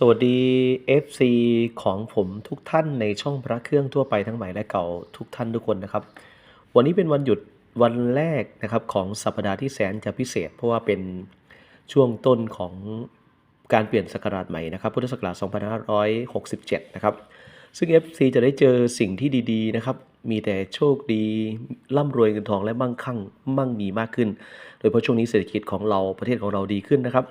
สวัสดี FC ของผมทุกท่านในช่องพระเครื่องทั่วไปทั้งใหม่และเก่าทุกท่านทุกคนนะครับ วันนี้เป็นวันหยุดวันแรกนะครับของสัปดาห์ที่แสนจะพิเศษ เพราะว่าเป็นช่วงต้นของการเปลี่ยนศักราชใหม่นะครับพุทธศักราช2567 นะครับ ซึ่ง FC จะได้เจอสิ่งที่ดีๆนะครับ มีแต่โชคดี ร่ำรวยเงินทองและมั่งคั่งมั่งมีมากขึ้น โดยเฉพาะช่วงนี้เศรษฐกิจของเราประเทศของเราดีขึ้นนะครับ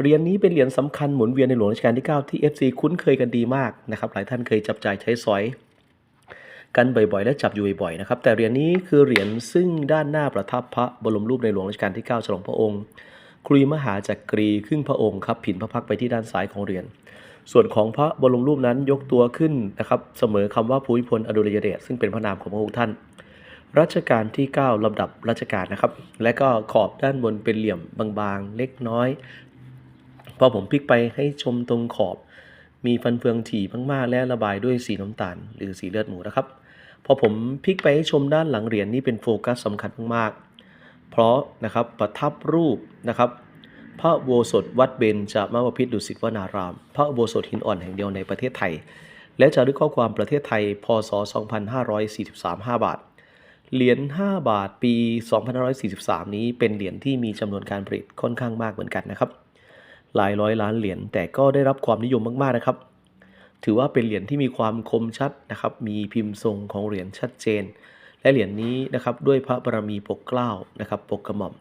เหรียญนี้เป็นเหรียญสำคัญหมุนเวียนในหลวงรัชกาลที่ 9 ที่ FC คุ้นเคยกันดีมากนะครับหลายท่านเคยจับจ่ายใช้สอย กันบ่อยๆ และจับอยู่บ่อยๆนะครับแต่เหรียญนี้คือเหรียญซึ่งด้านหน้าประทับพระบรมรูปในหลวงรัชกาลที่ 9 ฉลองพระองค์ครีมหาจักรีครึ่งพระองค์ครับผินพระพักไปที่ด้านซ้ายของเหรียญส่วนของพระบรมรูปนั้นยกตัวขึ้นนะครับเสมอคำว่าภูมิพลอดุลยเดชซึ่งเป็นพระนามของพระองค์ท่านรัชกาลที่ 9 ลำดับรัชกาลนะครับ และก็ขอบด้านบนเป็นเหลี่ยมบางๆ เล็กน้อย พอผมพลิกไปให้ชมตรงขอบ มีฟันเฟืองถี่มากๆและระบายด้วยสีน้ำตาล หรือสีเลือดหมูนะครับ พอผมพลิกไปให้ชมด้านหลังเหรียญนี่เป็นโฟกัสสำคัญมากๆ เพราะนะครับประทับรูปนะครับพระโบสถวัดเบญจมบพิตรดุสิตวนาราม พระโบสถหินอ่อนแห่งเดียวในประเทศไทย และจารึกข้อความประเทศไทย พศ 2543 5 บาท เหรียญ 5 บาท ปี 2543 นี้เป็นเหรียญที่มีจำนวนการผลิตค่อนข้างมากเหมือนกันนะครับ หลายร้อยล้านเหรียญแต่ก็ได้รับความนิยมมากๆนะครับ ถือว่าเป็นเหรียญที่มีความคมชัดนะครับ มีพิมพ์ทรงของเหรียญชัดเจน และเหรียญนี้นะครับด้วยพระบารมีปกเกล้านะครับปกกระหม่อม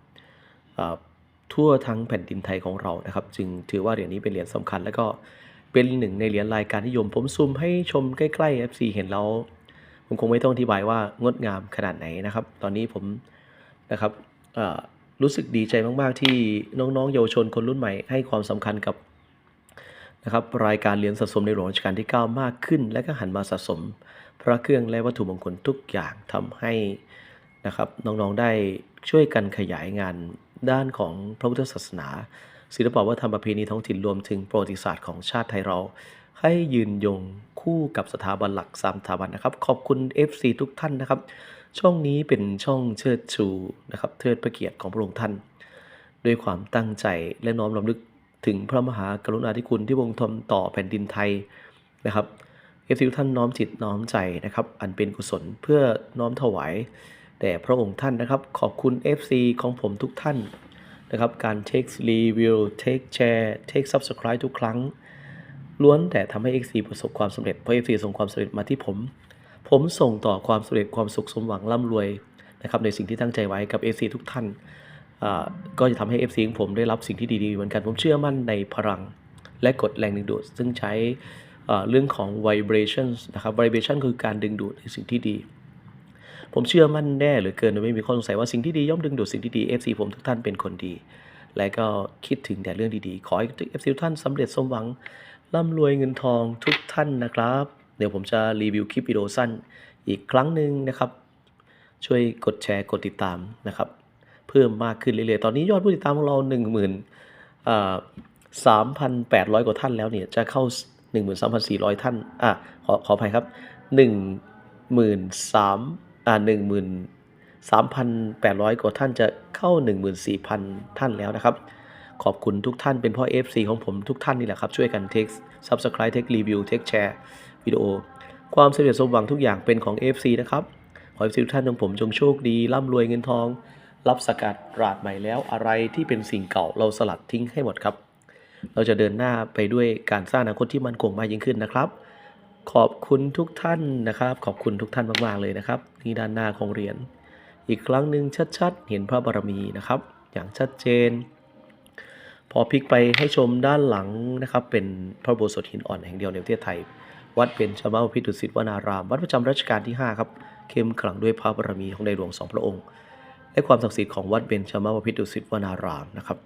ทั่วทั้งแผ่นดินไทยของเรานะครับ จึงถือว่าเหรียญนี้เป็นเหรียญสำคัญ และก็เป็นหนึ่งในเหรียญรายการนิยม ผมซูมให้ชมใกล้ๆ FC เห็นแล้วผมคงไม่ต้องอธิบายว่างดงามขนาดไหนนะครับ ตอนนี้ผมนะครับ รู้สึกดีใจมาก ๆ ที่น้องๆ เยาวชนคนรุ่นใหม่ให้ความสำคัญกับนะครับรายการเหรียญสะสมในหลวงรัชกาลที่ 9 มากขึ้น และก็หันมาสะสม พระเครื่องและวัตถุมงคลทุกอย่างทำให้นะครับน้องๆได้ช่วยกันขยายงานด้านของพระพุทธศาสนา ศิลปวัฒนธรรมประเพณีท้องถิ่นรวมถึงประวัติศาสตร์ของชาติไทยเรา ให้ยืนยงคู่กับสถาบันหลักสามสถาบันนะครับ ขอบคุณ FC ทุกท่านนะครับ ช่องนี้เป็นช่องเชิดชูนะครับเทิดพระเกียรติของพระองค์ท่าน ด้วยความตั้งใจและน้อมรำลึกถึงพระมหากรุณาธิคุณที่พระองค์ทำต่อแผ่นดินไทยนะครับเอฟซีท่านน้อมจิตน้อมใจนะครับ อันเป็นกุศลเพื่อน้อมถวายแด่พระองค์ท่านนะครับ ขอบคุณ FC ของผมทุกท่านนะครับ การ take review take share take subscribe ทุกครั้ง ล้วนแต่ทำให้ XC ประสบความสำเร็จเพราะ XC ส่งความสำเร็จมาที่ผม ผมส่งต่อความสำเร็จความสุขสมหวังร่ำรวยนะครับในสิ่งที่ตั้งใจไว้กับ FC ทุกท่านอ่าก็จะทำให้ FC ของผมได้รับสิ่งที่ดีๆเหมือนกัน ผมเชื่อมั่นในพลังและกฎแรงดึงดูด ซึ่งใช้อ่าเรื่องของ vibration นะครับ vibration คือการดึงดูดในสิ่งที่ดี ผมเชื่อมั่นแน่เหลือเกินไม่มีข้อสงสัยว่าสิ่งที่ดีย่อมดึงดูดสิ่งที่ดี FC ผมทุกท่านเป็นคนดี และก็คิดถึงแต่เรื่องดีๆ ขอให้ FC ทุกท่านสำเร็จสมหวังร่ำรวยเงินทองทุกท่านนะครับ เดี๋ยวผมจะรีวิวคลิปวิดีโอสั้นอีกครั้งหนึ่งนะครับ ช่วยกดแชร์กดติดตามนะครับ เพิ่มมากขึ้นเรื่อยๆ ตอนนี้ยอดผู้ติดตามของเรา 1 0 0 0 0อ่า3,800กว่าท่านแล้วเนี่ยจะเข้า 13,400 ท่านอะขอขออภัยครับ 13,000อ่า13,800 กว่าท่านจะเข้า 14,000 ท่านแล้วนะครับขอบคุณทุกท่านเป็นพ่อ FC ของผมทุกท่านนี่แหละครับ ช่วยกัน take subscribe take review take share วิดีโอ ความสำเร็จสมหวังทุกอย่างเป็นของ FC นะครับ ขอให้ทุกท่านของผมจงโชคดี ร่ำรวยเงินทอง รับสกัดราดใหม่แล้วอะไรที่เป็นสิ่งเก่าเราสลัดทิ้งให้หมดครับ เราจะเดินหน้าไปด้วยการสร้างอนาคตที่มั่นคงมากยิ่งขึ้นนะครับ ขอบคุณทุกท่านนะครับ ขอบคุณทุกท่านมากๆเลยนะครับนี่ด้านหน้าของเหรียญอีกครั้งหนึ่งชัดๆ เห็นพระบารมีนะครับ อย่างชัดเจน พอพลิกไปให้ชมด้านหลังนะครับ เป็นพระโบสถหินอ่อนแห่งเดียวในประเทศไทย วัดเป็นชมาพิทุสิทธวนาราม วัดประจำรัชกาลที่ 5 ครับ เข้มขลังด้วยพระบารมีของในหลวงสองพระองค์ และความศักดิ์สิทธิ์ของวัดเบญชมาพิทุสิทธวนารามนะครับ